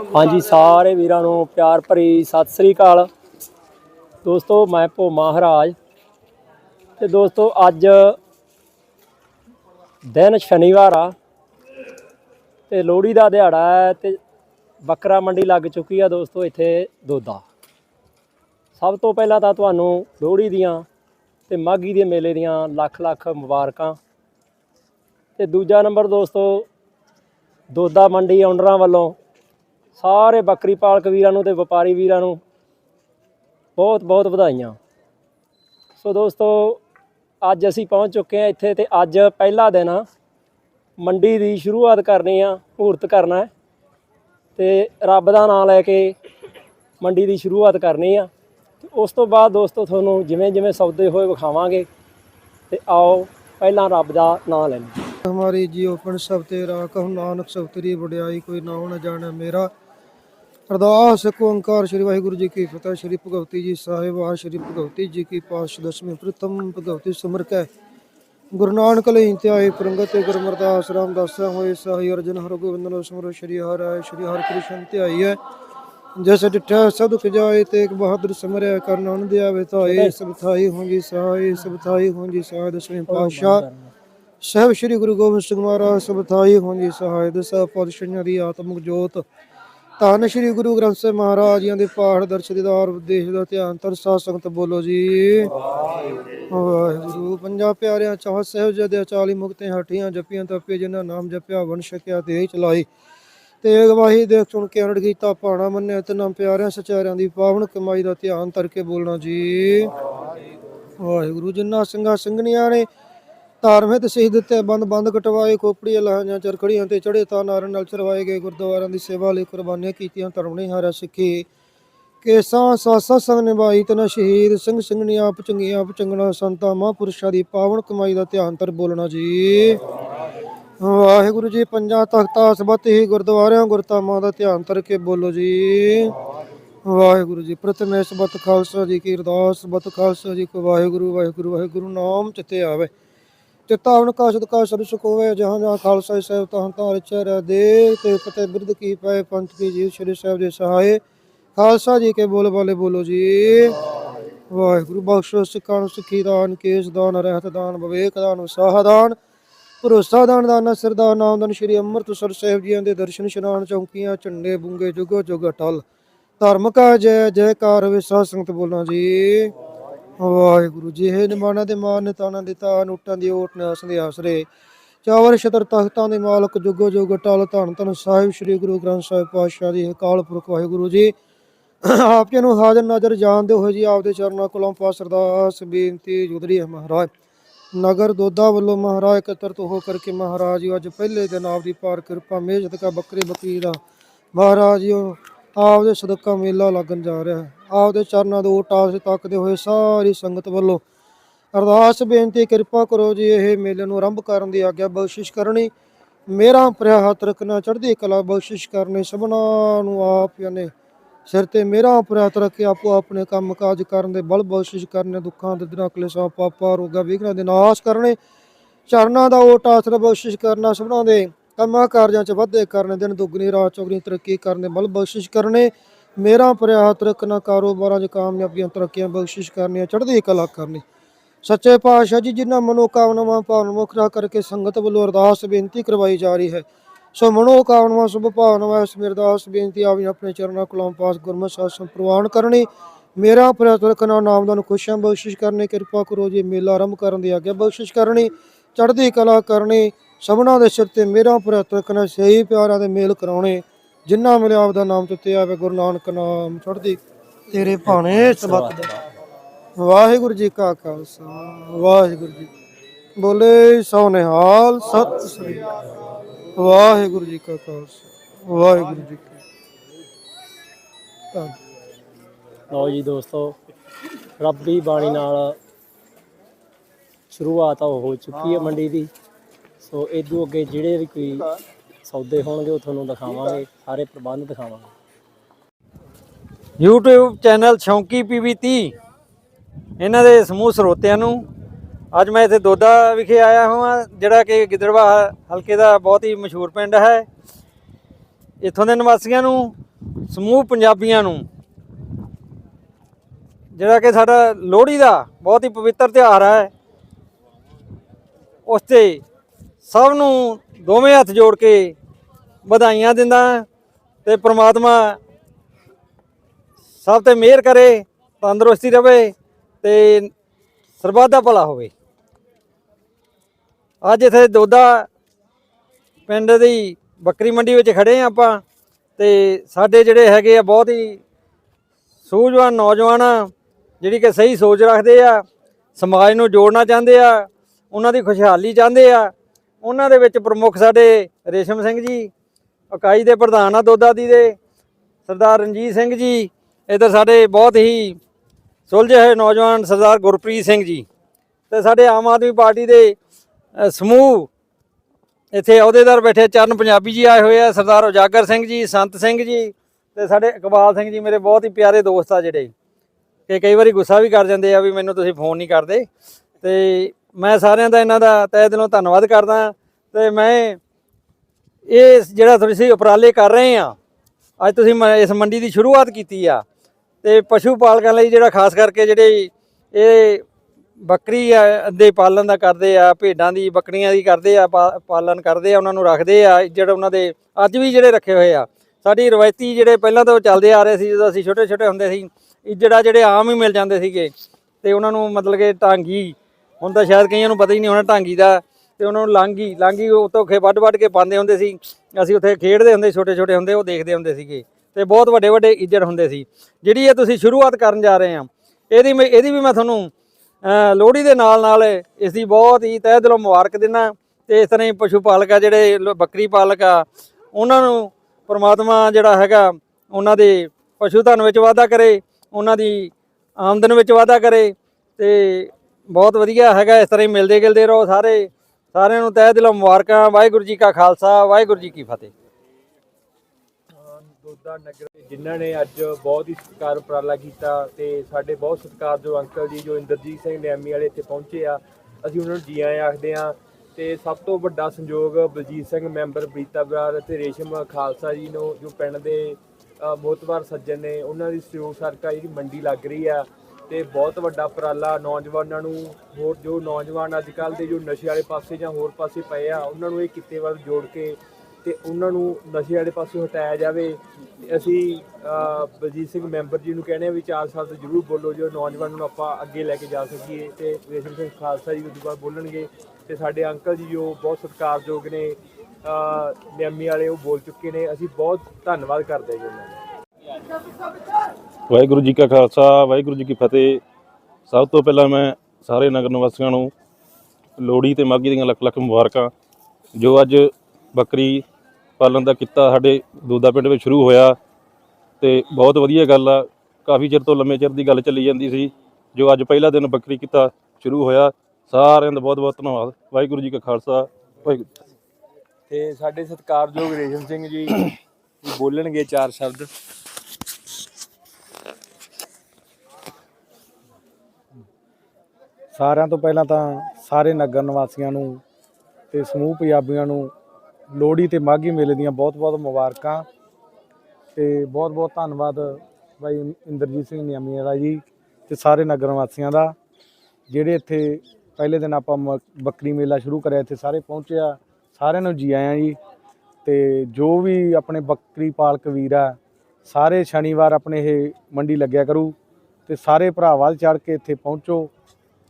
ਹਾਂਜੀ, ਸਾਰੇ ਵੀਰਾਂ ਨੂੰ ਪਿਆਰ ਭਰੀ ਸਤਿ ਸ੍ਰੀ ਅਕਾਲ। ਦੋਸਤੋ, ਮੈਂ ਭੋ ਮਹਾਰਾਜ ਤੇ ਦੋਸਤੋ, ਅੱਜ ਦਿਨ ਸ਼ਨੀਵਾਰ ਆ ਤੇ ਲੋਹੜੀ ਦਾ ਦਿਹਾੜਾ ਹੈ ਤੇ ਬੱਕਰਾ ਮੰਡੀ ਲੱਗ ਚੁੱਕੀ ਆ ਦੋਸਤੋ, ਇੱਥੇ ਦੋਦਾ। ਸਭ ਤੋਂ ਪਹਿਲਾਂ ਤਾਂ ਤੁਹਾਨੂੰ ਲੋਹੜੀ ਦੀਆਂ ਤੇ ਮਾਘੀ ਦੇ ਮੇਲੇ ਦੀਆਂ ਲੱਖ ਲੱਖ ਮੁਬਾਰਕਾਂ। ਤੇ ਦੂਜਾ ਨੰਬਰ ਦੋਸਤੋ, ਦੋਦਾ ਮੰਡੀ ਓਨਰਾਂ ਵੱਲੋਂ ਸਾਰੇ ਬੱਕਰੀ ਪਾਲਕ ਵੀਰਾਂ ਨੂੰ ਤੇ ਵਪਾਰੀ ਵੀਰਾਂ ਨੂੰ ਬਹੁਤ ਬਹੁਤ ਵਧਾਈਆਂ। ਸੋ ਦੋਸਤੋ, ਅੱਜ ਅਸੀਂ ਪਹੁੰਚ ਚੁੱਕੇ ਹਾਂ ਇੱਥੇ ਤੇ ਅੱਜ ਪਹਿਲਾ ਦਿਨ ਆ। ਮੰਡੀ ਦੀ ਸ਼ੁਰੂਆਤ ਕਰਨੀ ਆ, ਮਹੂਰਤ ਕਰਨਾ ਹੈ। ਤੇ ਰੱਬ ਦਾ ਨਾਮ ਲੈ ਕੇ ਮੰਡੀ ਦੀ ਸ਼ੁਰੂਆਤ ਕਰਨੀ ਆ। ਤੇ ਉਸ ਤੋਂ ਬਾਅਦ ਦੋਸਤੋ, ਤੁਹਾਨੂੰ ਜਿਵੇਂ ਜਿਵੇਂ ਸੌਦੇ ਹੋਏ ਵਿਖਾਵਾਂਗੇ। ਤੇ ਆਓ, ਪਹਿਲਾਂ ਰੱਬ ਦਾ ਨਾਮ ਲੈਂਦੇ ਹਮਾਰੀ ਜੀਉ ਪਣ ਸਭ ਤੇਰਾ ਕਹੂ ਨਾਨਕ ਸਭ ਤੇਰੀ ਵਡਿਆਈ, ਕੋਈ ਨਾਉ ਨ ਜਾਣੈ ਮੇਰਾ। ਅਰਦਾਸ ਏਕ ਓੰਕਾਰ, ਸ੍ਰੀ ਵਾਹਿਗੁਰੂ ਜੀ ਕੀ ਫਤਿਹ, ਸ੍ਰੀ ਭਗਵਤੀ ਜੀ ਸਾਹਿਬ, ਆ ਸ੍ਰੀ ਭਗਵਤੀ ਜੀ ਕੀ ਪਾਸ਼ ਦਸਵੇਂ ਪ੍ਰਥਮ ਭਗਵਤੀ ਸਿਮਰ ਕੈ ਗੁਰੂ ਨਾਨਕ ਲਈ ਧਿਆਏ ਪ੍ਰੰਗਤ ਗੁਰ ਰਾਮਦਾਸ ਹੋਏ ਸਾਈ ਅਰਜਨ, ਹਰ ਗੋਬਿੰਦ ਸਿਮਰੋ, ਸ੍ਰੀ ਹਰਿ ਸ੍ਰੀ ਹਰਿ ਕ੍ਰਿਸ਼ਨ ਧਿਆਈ ਹੈ। ਜਸ ਡਿਠਾ ਸਭ ਦੁਖ ਜਾਏ ਤੇ ਇੱਕ ਬਹਾਦਰ ਸਿਮਰਿਆ ਕਰਨ ਆਨੰਦ ਆਵੇ ਤਾਏ ਸਭ ਥਾਈ ਹੋਂਜੀ ਸਹਾਈ ਸਭ ਥਾਈ ਹੋਂਜੀ ਸਹਾਇ ਦਸਵੇਂ ਪਾਤਸ਼ਾਹ। ਸਾਹਿਬ ਸ੍ਰੀ ਗੁਰੂ ਗੋਬਿੰਦ ਸਿੰਘ ਮਹਾਰਾਜ ਸਭ ਹੋਂਜੀ ਸਹਾਇ ਦਸਾ ਪਾਤਸ਼ਾਹਾਂ ਦੀ ਆਤਮਿਕ ਜੋਤ। ਧੰਨ ਸ੍ਰੀ ਗੁਰੂ ਗ੍ਰੰਥ ਸਾਹਿਬ ਮਹਾਰਾਜ ਜੀਆਂ ਦੇ ਪਾਠ ਦਰਸ਼ਨ ਦੀਦਾਰ ਉਪਦੇਸ਼ ਦਾ ਧਿਆਨ ਤਰਸਾ ਸੰਗਤ ਬੋਲੋ ਜੀ। ਵਾਹਿਗੁਰੂ। ਪੰਜਾ ਪਿਆਰਿਆਂ ਚਾਹ ਸਾਹਿਬ ਜਦੇ 40 ਮੁਕਤੇ ਹਟੀਆਂ ਜਪੀਆਂ ਤਪੇ ਜਿਨ੍ਹਾਂ ਨਾਮ ਜਪਿਆ ਵਨ ਛਕਿਆ ਤੇ ਚਲਾਈ। ਤੇ ਗਵਾਹੀ ਦੇਖ ਸੁਣ ਕੇ ਅਰੜ ਕੀਤਾ ਪਾਣਾ ਮੰਨਿਆ ਤੇ ਨਾਮ ਪਿਆਰਿਆਂ ਸਚਾਰਿਆਂ ਦੀ ਪਾਵਨ ਕਮਾਈ ਦਾ ਧਿਆਨ ਤਰ ਕੇ ਬੋਲਣਾ ਜੀ। ਵਾਹਿਗੁਰੂ। ਜਿਨ੍ਹਾਂ ਸਿੰਘਾਂ ਸਿੰਘਣੀਆਂ ਨੇ ਧਾਰਮਿਕ ਸ਼ਹੀਦ ਦਿੱਤੇ ਬੰਦ ਬੰਦ ਕਟਵਾਏ, ਖੋਪੜੀਆਂ ਲਾਹਾਂ ਚਰਖੜੀਆਂ ਤੇ ਚੜੇ ਤਾਂ ਨਾਰਨ ਨਾਲ ਚਰਵਾਏ ਗਏ। ਗੁਰਦੁਆਰਿਆਂ ਦੀ ਸੇਵਾ ਲਈ ਕੁਰਬਾਨੀਆਂ ਕੀਤੀਆਂ ਧਰਮਣੀ ਹਾਰਾ ਸਿੱਖੀ। ਕੇਸਾਂ, ਸਾਸਾ ਸੰਗ ਨਿਭਾਈ ਤਨ ਸ਼ਹੀਦ, ਸਿੰਘ ਸਿੰਘਣੀਆਂ ਆਪ ਚੰਗੀਆਂ, ਆਪ ਚੰਗਣਾ ਸੰਤਾਂ, ਮਹਾਂਪੁਰਸ਼ਾਂ ਦੀ ਪਾਵਨ ਕਮਾਈ ਦਾ ਧਿਆਨ ਤਰ ਬੋਲਣਾ ਜੀ। ਵਾਹਿਗੁਰੂ ਜੀ, ਪੰਜਾਂ ਤਖਤਾਂ, ਸਬਤ ਹੀ ਗੁਰਦੁਆਰਿਆਂ ਗੁਰਤਾਮਾਂ ਦਾ ਧਿਆਨ ਤਰ ਕੇ ਬੋਲੋ ਜੀ। ਵਾਹਿਗੁਰੂ ਜੀ ਪ੍ਰਥਮੇ ਸਬਤ ਖਾਲਸਾ ਜੀ ਕੀ ਅਰਦਾਸ, ਸਬਤ ਖਾਲਸਾ ਜੀ ਕੋ ਵਾਹਿਗੁਰੂ ਵਾਹਿਗੁਰੂ ਵਾਹਿਗੁਰੂ ਨਾਮ ਚਿਤੇ ਆਵੇ ਚਿਤਾਵਨ ਕਾ ਸਦਕਾ ਸਰ ਸੁਕੋਵੇ ਜਹਾਂ ਜਹਾਂ ਖਾਲਸਾ ਸਾਹਿਬ ਤਹਾਂ ਤਾਂ ਚਰ ਦੇ, ਤੇ ਫਤਿਹ ਬਿਰਧ ਕੀ ਪਏ ਪੰਥ ਕੀ ਜੀਵ ਸ਼੍ਰੀ ਸਾਹਿਬ ਦੇ ਸਹਾਏ। ਖਾਲਸਾ ਜੀ ਕੇ ਬੋਲ ਵਾਲੇ ਬੋਲੋ ਜੀ। ਵਾਹਿਗੁਰੂ, ਬਖਸ਼ੋ ਸਿੱਖਾਂ ਨੂੰ ਸਿੱਖੀ ਦਾਨ, ਕੇਸ ਦਾਨ, ਰਹਿਤ ਦਾਨ, ਵਿਵੇਕ ਦਾਨ ਉਸਾਹ ਦਾਨ, ਭਰੋਸਾ ਦਾਨ, ਦਾਨਾ ਸਰਦਾਰ ਨਾਮਦਾਨ ਸ਼੍ਰੀ ਅੰਮ੍ਰਿਤਸਰ ਸਾਹਿਬ ਜੀਆਂ ਦੇ ਦਰਸ਼ਨ ਇਸ਼ਨਾਨ ਚੌਂਕੀਆਂ, ਝੰਡੇ ਬੁੰਗੇ ਜੁਗੋ ਜੁਗ ਅਟਲ। ਧਰਮ ਕਾ ਜੈ, ਜੈਕਾਰ ਵਿਸਾ ਸੰਗਤ ਬੋਲਾਂ ਜੀ। ਵਾਹਿਗੁਰੂ ਜੀ, ਹੈ ਨਿਮਾਣਾ ਦੇ ਮਾਨ, ਨਿਤਾਣਾ ਦੇ ਤਾਂ ਨੋਟਾਂ ਦੀ ਓਟ, ਨਿਆਸ ਦੇ ਆਸਰੇ। ਚਾਵਰ, ਛਤਰ, ਤਖਤਾਂ ਦੇ ਮਾਲਕ, ਜੁਗੋ ਜੁਗ ਅਟਲ ਧੰਨ ਧੰਨ ਸਾਹਿਬ, ਸ੍ਰੀ ਗੁਰੂ ਗ੍ਰੰਥ ਸਾਹਿਬ ਪਾਤਸ਼ਾਹ ਜੀ, ਅਕਾਲ ਪੁਰਖ ਵਾਹਿਗੁਰੂ ਜੀ। ਆਪ ਜੀ ਨੂੰ ਹਾਜ਼ਰ ਨਜ਼ਰ ਜਾਣਦੇ ਹੋਏ ਜੀ, ਆਪਦੇ ਚਰਨਾਂ ਕੋਲੋਂ ਪਾਸ ਅਰਦਾਸ ਬੇਨਤੀ ਜੁਦਰੀ ਹੈ ਮਹਾਰਾਜ। ਨਗਰ ਦੋਦਾ ਵੱਲੋਂ ਮਹਾਰਾਜ ਇਕੱਤਰਤ ਹੋ ਕਰਕੇ ਮਹਾਰਾਜ ਜੀ, ਅੱਜ ਪਹਿਲੇ ਦਿਨ ਆਪ ਦੀ ਪਾਰ ਕਿਰਪਾ ਮੇਜ ਸਦਕਾ ਬੱਕਰੀ ਬੱਕਰੀ ਦਾ ਮਹਾਰਾਜ ਜੀ ਆਪਦੇ ਸਦਕਾ ਮੇਲਾ ਲੱਗਣ ਜਾ ਰਿਹਾ ਹੈ। ਆਪਦੇ ਚਰਨਾਂ ਦੇ ਓਟ ਆਸ ਤੱਕਦੇ ਹੋਏ ਸਾਰੀ ਸੰਗਤ ਵੱਲੋਂ ਅਰਦਾਸ, ਬੇਨਤੀ, ਕਿਰਪਾ ਕਰੋ ਜੀ, ਇਹ ਮੇਲੇ ਨੂੰ ਆਰੰਭ ਕਰਨ ਦੀ ਆਗਿਆ ਬਖਸ਼ਿਸ਼ ਕਰਨੀ। ਮੇਰਾ ਪ੍ਰਿਆ ਹੱਥ ਰੱਖਣਾ, ਚੜ੍ਹਦੀ ਕਲਾ ਬਖਸ਼ਿਸ਼ ਕਰਨੀ, ਸਭਨਾਂ ਨੂੰ ਆਪ ਯਾਨੇ ਸਿਰ ਤੇ ਮੇਰਾ ਪ੍ਰਥ ਰੱਖ ਕੇ ਆਪੋ ਆਪਣੇ ਕੰਮ ਕਾਜ ਕਰਨ ਦੇ ਬਲ ਬਖਸ਼ਿਸ਼ ਕਰਨੇ, ਦੁੱਖਾਂ ਦੇ ਦਿਨਾਂ ਕਲੇਸ਼ਾਂ, ਪਾਪਾ, ਰੋਗਾਂ, ਵਿਘਨਾਂ ਦੇ ਨਾਸ਼ ਕਰਨੇ, ਚਰਨਾਂ ਦਾ ਓਟ ਆਸਰਾ ਬਖਸ਼ਿਸ਼ ਕਰਨਾ, ਸਭਨਾਂ ਦੇ ਕੰਮਾਂ ਕਾਰਜਾਂ ਚ ਵਾਧੇ ਕਰਨੇ, ਦਿਨ ਦੁੱਗਣੀ, ਰਾਤ ਚੌਗਣੀ, ਤਰੱਕੀ ਕਰਨੇ ਬਲ ਬਖਸ਼ਿਸ਼ ਕਰਨੇ, ਮੇਰਾ ਪ੍ਰਿਆਤ ਰੱਖਣਾ ਕਾਰੋਬਾਰਾਂ 'ਚ ਕਾਮਯਾਬੀਆਂ, ਤਰੱਕੀਆਂ, ਬਖਸ਼ਿਸ਼ ਕਰਨੀਆਂ, ਚੜ੍ਹਦੀ ਕਲਾ ਕਰਨੀ। ਸੱਚੇ ਪਾਤਸ਼ਾਹ ਜੀ, ਜਿਨ੍ਹਾਂ ਮਨੋਕਾਮਨਾਵਾਂ ਭਾਵਨਾ ਮੁੱਖ ਰੱਖ ਕਰਕੇ ਸੰਗਤ ਵੱਲੋਂ ਅਰਦਾਸ, ਬੇਨਤੀ ਕਰਵਾਈ ਜਾ ਰਹੀ ਹੈ, ਸੋ ਮਨੋਕਾਮਨਾਵਾਂ, ਸੁਭ ਭਾਵਨਾਵਾਂ, ਇਸ ਮੇਰੀ ਅਰਦਾਸ, ਬੇਨਤੀ ਆਵੀ ਆਪਣੇ ਚਰਨਾਂ ਕੋਲੋਂ ਪਾਸ ਗੁਰਮਤਿ ਸਾਸਨ ਪ੍ਰਵਾਨ ਕਰਨੀ। ਮੇਰਾ ਪ੍ਰਯਤ ਰੱਖਣਾ ਨਾਮਦਾਨ ਖੁਸ਼ੀਆਂ ਬਖਸ਼ਿਸ਼ ਕਰਨੀ, ਕਿਰਪਾ ਕਰੋ ਜੀ, ਮੇਲਾ ਆਰੰਭ ਕਰਨ ਦੀ ਆਗਿਆ ਬਖਸ਼ਿਸ਼ ਕਰਨੀ, ਚੜ੍ਹਦੀ ਕਲਾ ਕਰਨੀ ਸਭਨਾ ਦੇ ਸਿਰ ਤੇ ਮੇਰਾ ਪ੍ਰਯਤ ਰੱਖਣਾ ਸਹੀ ਪਿਆਰਾਂ ਦੇ ਮੇਲ ਕਰਾਉਣੇ ਜਿਨ੍ਹਾਂ ਮਿਲਿਆ ਆਪਦਾ ਨਾਮ ਚੁੱਤੇ ਆਵੇ ਗੁਰੂ ਨਾਨਕ ਨਾਮ ਚੜ੍ਹਦੀ ਤੇਰੇ ਭਾਣੇ ਸਬਤ ਦੇ। ਵਾਹਿਗੁਰੂ ਜੀ ਕਾ ਖਾਲਸਾ ਵਾਹਿਗੁਰੂ ਜੀ ਬੋਲੇ ਸੋ ਨਿਹਾਲ ਸਤਿ ਸ੍ਰੀ ਅਕਾਲ। ਵਾਹਿਗੁਰੂ ਜੀ ਕਾ ਖਾਲਸਾ ਵਾਹਿਗੁਰੂ ਜੀ ਕੀ ਲਓ ਜੀ ਦੋਸਤੋ ਰੱਬੀ ਬਾਣੀ ਨਾਲ ਸ਼ੁਰੂਆਤ ਹੋ ਚੁੱਕੀ ਹੈ। ਮੰਡੀ ਦੀ। ਸੋ ਇਦੋਂ ਅੱਗੇ ਜਿਹੜੇ ਵੀ ਕੋਈ ਸੌਦੇ ਹੋਣਗੇ ਉਹ ਤੁਹਾਨੂੰ ਦਿਖਾਵਾਂਗੇ, ਸਾਰੇ ਪ੍ਰਬੰਧ ਦਿਖਾਵਾਂਗੇ। YouTube ਚੈਨਲ ਸ਼ੌਂਕੀ ਪੀਵੀ 30 ਇਹਨਾਂ ਦੇ ਸਮੂਹ ਸਰੋਤਿਆਂ ਨੂੰ ਅੱਜ ਮੈਂ ਇੱਥੇ ਦੋਦਾ ਵਿਖੇ ਆਇਆ ਹਾਂ ਜਿਹੜਾ ਕਿ ਗਿੱਦੜਵਾ ਹਲਕੇ ਦਾ ਬਹੁਤ ਹੀ ਮਸ਼ਹੂਰ ਪਿੰਡ ਹੈ। ਇੱਥੋਂ ਦੇ ਨਿਵਾਸੀਆਂ ਨੂੰ, ਸਮੂਹ ਪੰਜਾਬੀਆਂ ਨੂੰ, ਜਿਹੜਾ ਕਿ ਸਾਡਾ ਲੋਹੜੀ ਦਾ ਬਹੁਤ ਹੀ ਪਵਿੱਤਰ ਤਿਉਹਾਰ ਹੈ। ਉਸ ਤੇ ਸਭ ਨੂੰ ਦੋਵੇਂ ਹੱਥ ਜੋੜ ਕੇ ਵਧਾਈਆਂ ਦਿੰਦਾ ਤੇ ਪ੍ਰਮਾਤਮਾ ਸਭ ਤੇ ਮਿਹਰ ਕਰੇ, ਤੰਦਰੁਸਤੀ ਰਵੇ ਤੇ ਸਰਬੱਤ ਦਾ ਭਲਾ ਹੋਵੇ। ਅੱਜ ਇੱਥੇ ਦੋਦਾ ਪਿੰਡ ਦੀ ਬੱਕਰੀ ਮੰਡੀ ਵਿੱਚ ਖੜੇ ਆ ਆਪਾਂ ਤੇ ਸਾਡੇ ਜਿਹੜੇ ਹੈਗੇ ਆ ਬਹੁਤ ਹੀ ਸੂਝਵਾਨ ਨੌਜਵਾਨ ਆ, ਜਿਹੜੀ ਕਿ ਸਹੀ ਸੋਚ ਰੱਖਦੇ ਆ, ਸਮਾਜ ਨੂੰ ਜੋੜਨਾ ਚਾਹੁੰਦੇ ਆ, ਉਹਨਾਂ ਦੀ ਖੁਸ਼ਹਾਲੀ ਚਾਹੁੰਦੇ ਆ ਉਹਨਾਂ ਦੇ ਵਿੱਚ ਪ੍ਰਮੁੱਖ ਸਾਡੇ ਰੇਸ਼ਮ ਸਿੰਘ ਜੀ ਇਕਾਈ ਦੇ ਪ੍ਰਧਾਨ ਆ ਦੋਦਾ ਦੀ ਦੇ, ਸਰਦਾਰ ਰਣਜੀਤ ਸਿੰਘ ਜੀ, ਇਧਰ ਸਾਡੇ ਬਹੁਤ ਹੀ ਸੁਲਝੇ ਹੋਏ ਨੌਜਵਾਨ ਸਰਦਾਰ ਗੁਰਪ੍ਰੀਤ ਸਿੰਘ ਜੀ ਤੇ ਸਾਡੇ ਆਮ ਆਦਮੀ ਪਾਰਟੀ ਦੇ ਸਮੂਹ ਇੱਥੇ ਅਹੁਦੇਦਾਰ ਬੈਠੇ ਚਰਨ ਪੰਜਾਬੀ ਜੀ ਆਏ ਹੋਏ ਆ, ਸਰਦਾਰ ਉਜਾਗਰ ਸਿੰਘ ਜੀ, ਸੰਤ ਸਿੰਘ ਜੀ ਤੇ ਸਾਡੇ ਇਕਬਾਲ ਸਿੰਘ ਜੀ ਮੇਰੇ ਬਹੁਤ ਹੀ ਪਿਆਰੇ ਦੋਸਤ ਆ ਜਿਹੜੇ ਕਿ ਕਈ ਵਾਰੀ ਗੁੱਸਾ ਵੀ ਕਰ ਜਾਂਦੇ ਆ ਵੀ ਮੈਨੂੰ ਤੁਸੀਂ ਫੋਨ ਨਹੀਂ ਕਰਦੇ ਤੇ ਮੈਂ ਸਾਰਿਆਂ ਦਾ ਇਹਨਾਂ ਦਾ ਤਹਿ ਦਿਲੋਂ ਧੰਨਵਾਦ ਕਰਦਾ ਤੇ ਮੈਂ ਇਹ ਜਿਹੜਾ ਤੁਸੀਂ ਉਪਰਾਲੇ ਕਰ ਰਹੇ ਆ ਅੱਜ ਤੁਸੀਂ ਮ- ਇਸ ਮੰਡੀ ਦੀ ਸ਼ੁਰੂਆਤ ਕੀਤੀ ਆ ਤੇ ਪਸ਼ੂ ਪਾਲਕਾਂ ਲਈ ਜਿਹੜਾ ਖਾਸ ਕਰਕੇ ਜਿਹੜੇ ਇਹ ਬੱਕਰੀ ਆ, ਦੇ ਪਾਲਣ ਦਾ ਕਰਦੇ ਆ ਭੇਡਾਂ ਦੀ ਬੱਕਰੀਆਂ ਦੀ ਕਰਦੇ ਆ ਪਾ- ਪਾਲਣ ਕਰਦੇ ਆ ਉਹਨਾਂ ਨੂੰ ਰੱਖਦੇ ਆ ਜਿਹੜੇ ਉਹਨਾਂ ਦੇ ਅੱਜ ਵੀ ਜਿਹੜੇ ਰੱਖੇ ਹੋਏ ਆ। ਸਾਡੀ ਰਵਾਇਤੀ ਜਿਹੜੇ ਪਹਿਲਾਂ ਤੋਂ ਚੱਲਦੇ ਆ ਰਹੇ ਸੀ ਜਦੋਂ ਅਸੀਂ ਛੋਟੇ ਛੋਟੇ ਹੁੰਦੇ ਸੀ ਇੱਜੜਾ ਜਿਹੜੇ ਆਮ ਹੀ ਮਿਲ ਜਾਂਦੇ ਸੀਗੇ ਤੇ ਉਹਨਾਂ ਨੂੰ ਮਤਲਬ ਕਿ ਟਾਂਗੀ ਹੁਣ ਤਾਂ ਸ਼ਾਇਦ ਕਈਆਂ ਨੂੰ ਪਤਾ ਹੀ ਨਹੀਂ ਹੋਣਾ ਢਾਂਗੀ ਦਾ, ਤੇ ਉਹਨਾਂ ਨੂੰ ਲਾਂਗੀ ਲਾਂਗੀ ਉਤੋਂ ਖੇ ਵੱਢ ਵੱਢ ਕੇ ਪਾਉਂਦੇ ਹੁੰਦੇ ਸੀ। ਅਸੀਂ ਉੱਥੇ ਖੇਡਦੇ ਹੁੰਦੇ, ਛੋਟੇ ਛੋਟੇ ਹੁੰਦੇ, ਉਹ ਦੇਖਦੇ ਹੁੰਦੇ ਸੀਗੇ। ਤੇ ਬਹੁਤ ਵੱਡੇ ਵੱਡੇ ਇੱਜੜ ਹੁੰਦੇ ਸੀ। ਜਿਹੜੀ ਇਹ ਤੁਸੀਂ ਸ਼ੁਰੂਆਤ ਕਰਨ ਜਾ ਰਹੇ ਆ, ਇਹਦੀ ਮੈਂ, ਇਹਦੀ ਵੀ ਮੈਂ ਤੁਹਾਨੂੰ ਲੋਹੜੀ ਦੇ ਨਾਲ ਨਾਲ ਇਸ ਦੀ ਬਹੁਤ ਹੀ ਤਹਿ ਦਿਲੋਂ ਮੁਬਾਰਕ ਦਿੰਦਾ। ਤੇ ਇਸ ਤਰ੍ਹਾਂ ਹੀ ਪਸ਼ੂ ਪਾਲਕ ਆ, ਜਿਹੜੇ ਲੋ- ਬੱਕਰੀ ਪਾਲਕ ਆ, ਉਹਨਾਂ ਨੂੰ ਪਰਮਾਤਮਾ ਜਿਹੜਾ ਹੈਗਾ, ਉਹਨਾਂ ਦੇ ਪਸ਼ੂ ਧਨ ਵਿੱਚ ਵਾਧਾ ਕਰੇ, ਉਹਨਾਂ ਦੀ ਆਮਦਨ ਵਿੱਚ ਵਾਧਾ ਕਰੇ। ਤੇ ਬਹੁਤ ਵਧੀਆ ਹੈਗਾ ਇਸ ਤਰ੍ਹਾਂ ਹੀ ਮਿਲਦੇ ਗਿਲਦੇ ਰਹੋ ਸਾਰੇ। ਸਾਰਿਆਂ ਨੂੰ ਤਹਿ ਦਿਲੋਂ ਮੁਬਾਰਕਾਂ ਵਾਹਿਗੁਰੂ ਜੀ ਕਾ ਖਾਲਸਾ ਵਾਹਿਗੁਰੂ ਜੀ ਕੀ ਫਤਿਹ। ਦੋਦਾ ਨਗਰ ਜਿਨ੍ਹਾਂ ਨੇ ਅੱਜ ਬਹੁਤ ਹੀ ਸਤਿਕਾਰ ਉਪਰਾਲਾ ਕੀਤਾ ਤੇ ਸਾਡੇ ਬਹੁਤ ਸਤਿਕਾਰਯੋਗ ਅੰਕਲ ਜੀ ਜੋ ਇੰਦਰਜੀਤ ਸਿੰਘ ਨਿਆਮੀ ਵਾਲੇ ਇੱਥੇ ਪਹੁੰਚੇ ਆ ਅਸੀਂ ਉਹਨਾਂ ਨੂੰ ਜੀ ਆਇਆਂ ਆਖਦੇ ਆ ਤੇ ਸਭ ਤੋਂ ਵੱਡਾ ਸੰਯੋਗ ਬਲਜੀਤ ਸਿੰਘ ਮੈਂਬਰ ਬਰੀਤਾ ਬਰਾੜ ਤੇ ਰੇਸ਼ਮ ਖਾਲਸਾ ਜੀ ਨੂੰ ਜੋ ਪਿੰਡ ਦੇ ਅ, ਮੋਤਬਰ ਸੱਜਣ ਨੇ ਉਹਨਾਂ ਦੀ ਸਹਿਯੋਗ ਸਰਕਾ ਜਿਹੜੀ ਮੰਡੀ ਲੱਗ ਰਹੀ ਆ। ਤੇ ਬਹੁਤ ਵੱਡਾ ਉਪਰਾਲਾ ਨੌਜਵਾਨਾਂ ਨੂੰ, ਹੋਰ ਜੋ ਨੌਜਵਾਨ ਅੱਜ ਕੱਲ ਦੇ ਜੋ ਨਸ਼ੇ ਵਾਲੇ ਪਾਸੇ ਜਾਂ ਹੋਰ ਪਾਸੇ ਪਏ ਆ, ਉਹਨਾਂ ਨੂੰ ਇਹ ਕਿੱਤੇ ਵੱਲ ਜੋੜ ਕੇ ਤੇ ਉਹਨਾਂ ਨੂੰ ਨਸ਼ੇ ਵਾਲੇ ਪਾਸੇ ਹਟਾਇਆ ਜਾਵੇ। ਅਸੀਂ ਬਲਜੀਤ ਸਿੰਘ ਮੈਂਬਰ ਜੀ ਨੂੰ ਕਹਿੰਦੇ ਆ ਵੀ ਚਾਰ ਸ਼ਬਦ ਜ਼ਰੂਰ ਬੋਲੋ, ਜੋ ਨੌਜਵਾਨ ਨੂੰ ਆਪਾਂ ਅੱਗੇ ਲੈ ਕੇ ਜਾ ਸਕੀਏ ਤੇ ਰੇਸ਼ਮ ਸਿੰਘ ਖਾਲਸਾ ਜੀ ਉਦੋਂ ਬਾਅਦ ਬੋਲਣਗੇ ਤੇ ਸਾਡੇ ਅੰਕਲ ਜੀ ਜੋ ਬਹੁਤ ਸਤਿਕਾਰਯੋਗ ਨੇ ਨਿਯਮੀ ਵਾਲੇ ਉਹ ਬੋਲ ਚੁੱਕੇ ਨੇ। ਅਸੀਂ ਬਹੁਤ ਧੰਨਵਾਦ ਕਰਦੇ ਜੀ ਉਹਨਾਂ ਦਾ। ਵਾਹਿਗੁਰੂ ਜੀ ਕਾ ਖਾਲਸਾ, ਵਾਹਿਗੁਰੂ ਜੀ ਕੀ ਫਤਿਹ। ਸਭ ਤੋਂ ਪਹਿਲਾਂ ਮੈਂ ਸਾਰੇ ਨਗਰ ਨਿਵਾਸੀਆਂ ਨੂੰ ਲੋਹੜੀ ਤੇ ਮਾਘੀ ਦੀਆਂ ਲੱਖ ਲੱਖ ਮੁਬਾਰਕਾਂ। ਜੋ ਅੱਜ ਬੱਕਰੀ ਪਾਲਣ ਦਾ ਕਿੱਤਾ ਸਾਡੇ ਦੋਦਾ ਪਿੰਡ ਵਿੱਚ ਸ਼ੁਰੂ ਹੋਇਆ ਤੇ ਬਹੁਤ ਵਧੀਆ ਗੱਲ ਆ। ਕਾਫੀ ਚਿਰ ਤੋਂ ਲੰਮੇ ਚਿਰ ਦੀ ਗੱਲ ਚੱਲੀ ਜਾਂਦੀ ਸੀ, ਜੋ ਅੱਜ ਪਹਿਲਾ ਦਿਨ ਬੱਕਰੀ ਕਿੱਤਾ ਸ਼ੁਰੂ ਹੋਇਆ। ਸਾਰਿਆਂ ਦਾ ਬਹੁਤ ਬਹੁਤ ਧੰਨਵਾਦ। ਵਾਹਿਗੁਰੂ ਜੀ ਕਾ ਖਾਲਸਾ, ਵਾਹਿਗੁਰੂ ਜੀ ਤੇ ਸਾਡੇ ਸਤਿਕਾਰਯੋਗ ਰੇਸ਼ਮ ਸਿੰਘ ਜੀ ਬੋਲਣਗੇ ਚਾਰ ਸ਼ਬਦ। ਸਾਰਿਆਂ ਤੋਂ ਪਹਿਲਾਂ ਤਾਂ ਸਾਰੇ ਨਗਰ ਨਿਵਾਸੀਆਂ ਨੂੰ ਤੇ ਸਮੂਹ ਪੰਜਾਬੀਆਂ ਨੂੰ ਲੋਹੜੀ ਤੇ ਮਾਘੀ ਮੇਲੇ ਦੀਆਂ ਬਹੁਤ-ਬਹੁਤ ਮੁਬਾਰਕਾਂ ਤੇ ਬਹੁਤ-ਬਹੁਤ ਧੰਨਵਾਦ ਬਾਈ ਇੰਦਰਜੀਤ ਸਿੰਘ ਨਿਆਮੀਆਂ ਦਾ ਜੀ ਤੇ ਸਾਰੇ ਨਗਰ ਨਿਵਾਸੀਆਂ ਦਾ, ਜਿਹੜੇ ਇੱਥੇ ਪਹਿਲੇ ਦਿਨ ਆਪਾਂ ਮ- ਬੱਕਰੀ ਮੇਲਾ ਸ਼ੁਰੂ ਕਰਿਆ, ਇੱਥੇ ਸਾਰੇ ਪਹੁੰਚਿਆ, ਸਾਰਿਆਂ ਨੂੰ ਜੀ ਆਇਆਂ ਜੀ ਤੇ ਜੋ ਵੀ ਆਪਣੇ ਬੱਕਰੀ ਪਾਲਕ ਵੀਰ ਆ, ਸਾਰੇ ਸ਼ਨੀਵਾਰ ਆਪਣੇ ਇਹ ਮੰਡੀ ਲੱਗਿਆ ਕਰੂ ਤੇ ਸਾਰੇ ਭਰਾ ਵੱਲ ਚੜ ਕੇ ਇੱਥੇ ਪਹੁੰਚੋ।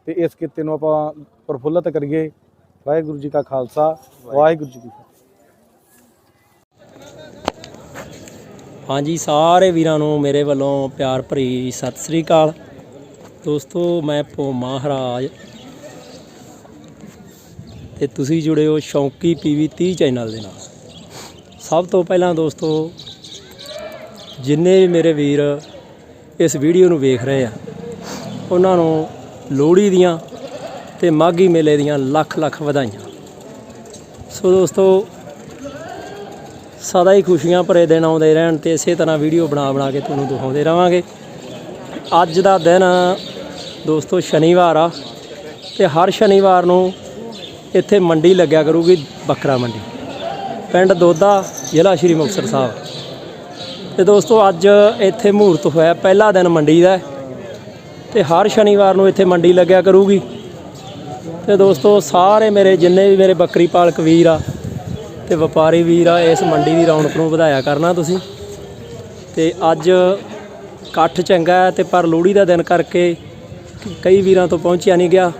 ਤੇ ਇਸ ਕਿੱਤੇ ਨੂੰ ਆਪਾਂ ਪ੍ਰਫੁੱਲਤ ਕਰੀਏ। ਵਾਹਿਗੁਰੂ ਜੀ ਕਾ ਖਾਲਸਾ, ਵਾਹਿਗੁਰੂ ਜੀ ਕੀ ਫਤਿਹ। ਹਾਂਜੀ, ਸਾਰੇ ਵੀਰਾਂ ਨੂੰ ਮੇਰੇ ਵੱਲੋਂ ਪਿਆਰ ਭਰੀ ਸਤਿ ਸ੍ਰੀ ਅਕਾਲ। ਦੋਸਤੋ, ਮੈਂ ਭੋ ਮਹਾਰਾਜ। ਤੇ ਤੁਸੀਂ ਜੁੜੇ ਹੋ ਸ਼ੌਂਕੀ ਪੀਵੀ 30 ਚੈਨਲ ਦੇ ਨਾਲ। ਸਭ ਤੋਂ ਪਹਿਲਾਂ ਦੋਸਤੋ, ਜਿੰਨੇ ਵੀ ਮੇਰੇ ਵੀਰ ਇਸ ਵੀਡੀਓ ਨੂੰ ਵੇਖ ਰਹੇ ਆ, ਉਹਨਾਂ ਨੂੰ ਲੋਹੜੀ ਦੀਆਂ ਤੇ ਮਾਘੀ ਮੇਲੇ ਦੀਆਂ ਲੱਖ ਲੱਖ ਵਧਾਈਆਂ। ਸੋ ਦੋਸਤੋ, ਸਦਾ ਹੀ ਖੁਸ਼ੀਆਂ ਭਰੇ ਦਿਨ ਆਉਂਦੇ ਰਹਿਣ ਤੇ ਇਸੇ ਤਰ੍ਹਾਂ ਵੀਡੀਓ ਬਣਾ ਬਣਾ ਕੇ ਤੁਹਾਨੂੰ ਦਿਖਾਉਂਦੇ ਰਵਾਂਗੇ। ਅੱਜ ਦਾ ਦਿਨ ਦੋਸਤੋ ਸ਼ਨੀਵਾਰ ਆ ਤੇ ਹਰ ਸ਼ਨੀਵਾਰ ਨੂੰ ਇੱਥੇ ਮੰਡੀ ਲੱਗਿਆ ਕਰੂਗੀ ਬੱਕਰਾ ਮੰਡੀ। ਪਿੰਡ ਦੋਦਾ ਜ਼ਿਲ੍ਹਾ ਸ਼੍ਰੀ ਮੁਕਤਸਰ ਸਾਹਿਬ। ਤੇ ਦੋਸਤੋ ਅੱਜ ਇੱਥੇ ਮਹੂਰਤ ਹੋਇਆ, ਪਹਿਲਾ ਦਿਨ ਮੰਡੀ ਦਾ ਤੇ ਹਰ ਸ਼ਨੀਵਾਰ ਨੂੰ ਇੱਥੇ ਮੰਡੀ ਲੱਗਿਆ ਕਰੂਗੀ। ਤੇ ਦੋਸਤੋ, ਸਾਰੇ ਮੇਰੇ ਜਿੰਨੇ ਵੀ ਮੇਰੇ ਬੱਕਰੀ ਪਾਲਕ ਵੀਰ ਆ ਤੇ ਵਪਾਰੀ ਵੀਰ ਆ, ਇਸ ਮੰਡੀ ਦੀ ਰੌਣਕ ਨੂੰ ਵਧਾਇਆ ਕਰਨਾ ਤੁਸੀਂ। ਤੇ ਅੱਜ ਇਕੱਠ ਚੰਗਾ ਹੈ ਤੇ ਪਰ ਲੋਹੜੀ ਦਾ ਦਿਨ ਕਰਕੇ ਕਈ ਵੀਰਾਂ ਤੋਂ ਪਹੁੰਚਿਆ ਨਹੀਂ ਗਿਆ।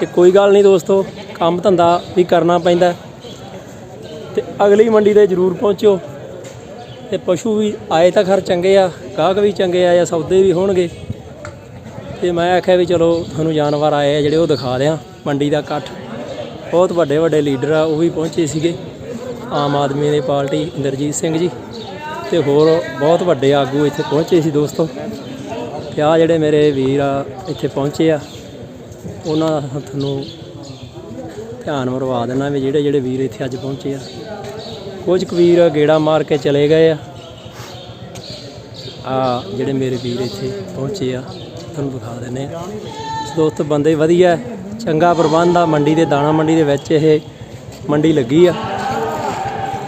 ਤੇ ਕੋਈ ਗੱਲ ਨਹੀਂ ਦੋਸਤੋ, ਕੰਮ ਧੰਦਾ ਵੀ ਕਰਨਾ ਪੈਂਦਾ। ਹੈ। ਤੇ ਅਗਲੀ ਮੰਡੀ ਤੇ ਜ਼ਰੂਰ ਪਹੁੰਚਿਓ। ਤੇ ਪਸ਼ੂ ਵੀ ਆਏ ਤਾਂ ਖਰ ਚੰਗੇ ਆ, ਗਾਹਕ ਵੀ ਚੰਗੇ ਆ ਜਾਂ ਸੌਦੇ ਵੀ ਹੋਣਗੇ। ਤੇ ਮੈਂ ਆਖਿਆ ਵੀ ਚਲੋ ਤੁਹਾਨੂੰ ਜਾਨਵਰ ਆਏ ਆ ਜਿਹੜੇ ਉਹ ਦਿਖਾ ਦਿਆਂ। ਮੰਡੀ ਦਾ ਇਕੱਠ। ਬਹੁਤ ਵੱਡੇ ਵੱਡੇ ਲੀਡਰ ਆ, ਉਹ ਵੀ ਪਹੁੰਚੇ ਸੀਗੇ। ਆਮ ਆਦਮੀ ਦੀ ਪਾਰਟੀ ਇੰਦਰਜੀਤ ਸਿੰਘ ਜੀ ਤੇ ਹੋਰ ਬਹੁਤ ਵੱਡੇ ਆਗੂ ਇੱਥੇ ਪਹੁੰਚੇ ਸੀ ਦੋਸਤੋ। ਤੇ ਆ ਜਿਹੜੇ ਮੇਰੇ ਵੀਰ ਆ, ਇੱਥੇ ਪਹੁੰਚੇ ਆ। ਉਹਨਾਂ ਦਾ ਤੁਹਾਨੂੰ ਧਿਆਨ ਮਰਵਾ ਦੇਣਾ ਵੀ ਜਿਹੜੇ ਜਿਹੜੇ ਵੀਰ ਇੱਥੇ ਅੱਜ ਪਹੁੰਚੇ ਆ। ਕੁਝ ਕੁ ਵੀਰ ਗੇੜਾ ਮਾਰ ਕੇ ਚਲੇ ਗਏ ਆ। ਆ ਜਿਹੜੇ ਮੇਰੇ ਵੀਰ ਇੱਥੇ ਪਹੁੰਚੇ ਆ। ਤੁਹਾਨੂੰ ਵਿਖਾ ਦਿੰਦੇ ਆ ਦੋਸਤ, ਬੰਦੇ ਵਧੀਆ ਚੰਗਾ ਪ੍ਰਬੰਧ ਆ, ਮੰਡੀ ਦੇ, ਦਾਣਾ ਮੰਡੀ ਦੇ ਵਿੱਚ ਇਹ ਮੰਡੀ ਲੱਗੀ ਆ।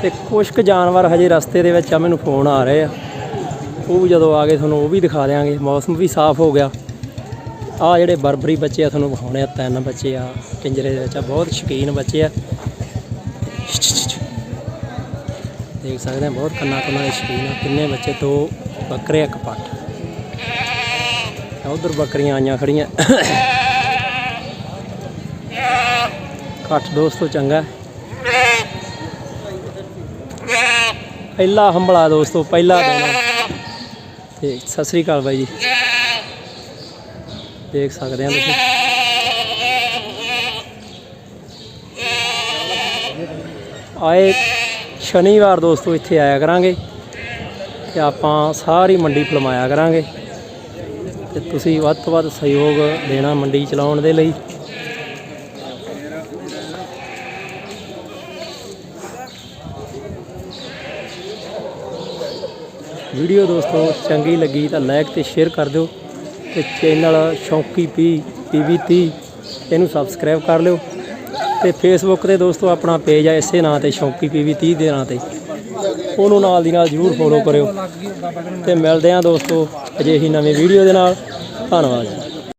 ਤੇ ਕੁਝ ਕੁ ਜਾਨਵਰ ਹਜੇ ਰਸਤੇ ਦੇ ਵਿੱਚ ਆ, ਮੈਨੂੰ ਫੋਨ ਆ ਰਹੇ ਆ। ਉਹ ਵੀ ਜਦੋਂ ਆ ਗਏ, ਤੁਹਾਨੂੰ ਉਹ ਵੀ ਦਿਖਾ ਦਿਆਂਗੇ। ਮੌਸਮ ਵੀ ਸਾਫ਼ ਹੋ ਗਿਆ। ਆ ਜਿਹੜੇ ਬਰਬਰੀ ਬੱਚੇ ਆ, ਤੁਹਾਨੂੰ ਵਿਖਾਉਣੇ ਆ। ਤਿੰਨ ਬੱਚੇ ਆ, ਪਿੰਜਰੇ ਦੇ ਵਿੱਚ ਆ। ਬਹੁਤ ਸ਼ੌਕੀਨ ਬੱਚੇ ਆ। ਦੇਖ ਸਕਦੇ ਆ, ਬਹੁਤ ਕੰਨਾ ਕੰਨਾ ਦੇ ਸ਼ੌਕੀਨ ਆ। ਕਿੰਨੇ ਬੱਚੇ, ਦੋ ਬੱਕਰੇ, ਇੱਕ ਪੱਟ। ਉਧਰ ਬੱਕਰੀਆਂ ਆਈਆਂ ਖੜੀਆਂ। ਘੱਟ ਦੋਸਤੋ, ਚੰਗਾ। ਪਹਿਲਾ ਹੰਬਲਾ ਦੋਸਤੋ, ਪਹਿਲਾ ਦਿਨ। ਤੇ ਸਤਿ ਸ੍ਰੀ ਅਕਾਲ ਬਾਈ ਜੀ। ਦੇਖ ਸਕਦੇ ਆ ਤੁਸੀਂ। ਆਏ ਸ਼ਨੀਵਾਰ ਦੋਸਤੋ, ਇੱਥੇ ਆਇਆ ਕਰਾਂਗੇ ਤੇ ਆਪਾਂ ਸਾਰੀ ਮੰਡੀ ਫਲਮਾਇਆ ਕਰਾਂਗੇ। ਤੇ ਤੁਸੀਂ ਵੱਧ ਤੋਂ ਵੱਧ ਸਹਿਯੋਗ ਦੇਣਾ ਮੰਡੀ ਚਲਾਉਣ ਦੇ ਲਈ। ਵੀਡੀਓ ਦੋਸਤੋ, ਚੰਗੀ ਲੱਗੀ ਤਾਂ ਲਾਈਕ ਤੇ ਸ਼ੇਅਰ ਕਰ ਦਿਓ ਤੇ ਚੈਨਲ ਸ਼ੌਂਕੀ ਪੀ ਪੀਵੀ 30 ਇਹਨੂੰ ਸਬਸਕ੍ਰਾਈਬ ਕਰ ਲਿਓ। ਤੇ ਫੇਸਬੁੱਕ ਤੇ ਦੋਸਤੋ, ਆਪਣਾ ਪੇਜ ਆ ਇਸੇ ਨਾਂ ਤੇ, ਸ਼ੌਂਕੀ ਪੀਵੀ 30 ਦੇ ਨਾਂ ਤੇ। ਉਹਨੂੰ ਨਾਲ ਦੀ ਨਾਲ ਜਰੂਰ ਫੋਲੋ ਕਰਿਓ। ਤੇ ਮਿਲਦੇ ਆਂ ਦੋਸਤੋ ਅਜਿਹੀ ਨਵੀਂ ਵੀਡੀਓ ਦੇ ਨਾਲ। ਧੰਨਵਾਦ